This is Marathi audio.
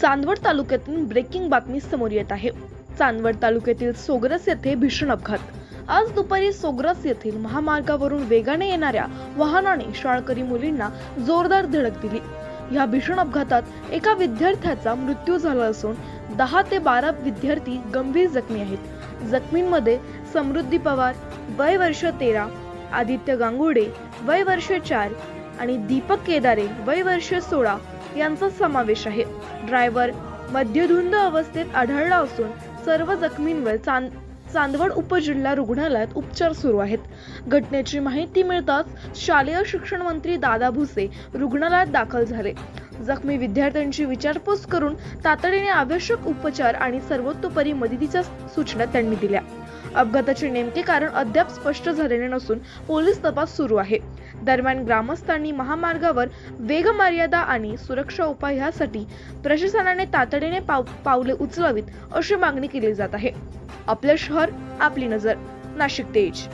चांदवड तालुक्यातून ब्रेकिंग बातमी समोर येत आहे. चांदवड तालुक्यातील सोग्रस येथे भीषण अपघात. आज दुपारी सोग्रस येथील महामार्गावरून वेगाने येणाऱ्या वाहनाने शाळकरी मुलींना जोरदार धडक दिली. या भीषण अपघातात एका विद्यार्थ्याचा मृत्यू झाला असून दहा ते बारा विद्यार्थी गंभीर जखमी आहेत. जखमींमध्ये समृद्धी पवार वय वर्ष तेरा आदित्य गांगुडे वय वर्ष चार आणि दीपक केदारे वय वर्ष सोळा यांचा समावेश आहे. ड्रायव्हर मध्यधुंद अवस्थेत आढळला असून सर्व जखमींवर चांद चांदवड उपजिल्हा रुग्णालयात उपचार सुरू आहेत. घटनेची माहिती मिळताच शालेय शिक्षण मंत्री दादा भुसे रुग्णालयात दाखल झाले. जखमी विद्यार्थ्यांची विचारपूस करून तातडीने आवश्यक उपचार आणि सर्वतोपरी मदतीच्या सूचना त्यांनी दिल्या. अपघाताचे नेमके कारण अद्याप स्पष्ट झालेले नसून पोलीस तपास सुरू आहे. दरम्यान ग्रामस्थांनी महामार्गावर वेगमर्यादा आणि सुरक्षा उपाय ह्यासाठी प्रशासनाने तातडीने पाव पावले उचलावीत अशी मागणी केली जात आहे. आपलं शहर आपली नजर. नाशिक तेज.